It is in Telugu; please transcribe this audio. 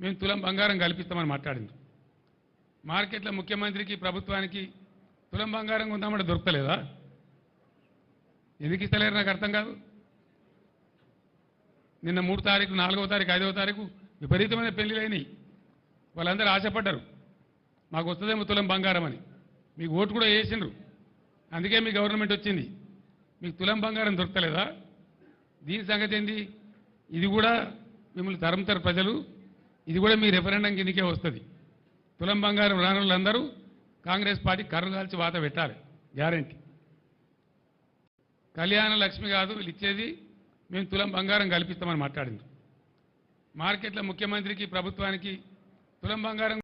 మేము తులం బంగారం కల్పిస్తామని మాట్లాడింది. మార్కెట్లో ముఖ్యమంత్రికి ప్రభుత్వానికి తులం బంగారం ఉందామంటే దొరకలేదా? ఎందుకు ఇస్తలేరు నాకు అర్థం కాదు. నిన్న మూడు తారీఖు నాలుగో తారీఖు ఐదవ తారీఖు విపరీతమైన పెళ్ళిలు అయినాయి. వాళ్ళందరూ ఆశపడ్డారు. మాకు వస్తుందేమో తులం బంగారం అని. మీకు ఓటు కూడా వేసిండ్రు. అందుకే మీ గవర్నమెంట్ వచ్చింది. మీకు తులం బంగారం దొరకలేదా? దీని సంగతి ఏంది? ఇది కూడా మిమ్మల్ని తరుముతారు ప్రజలు. ఇది కూడా మీ రెఫరెండం కిందకే వస్తుంది. తులం బంగారం రాని వాళ్ళందరూ కాంగ్రెస్ పార్టీ కర్రలు కాల్చి వాత పెట్టాలి. గ్యారంటీ కళ్యాణ లక్ష్మి కాదు వీళ్ళు ఇచ్చేది మేము తులం బంగారం కల్పిస్తామని మాట్లాడింది. మార్కెట్లో ముఖ్యమంత్రికి ప్రభుత్వానికి తులం బంగారం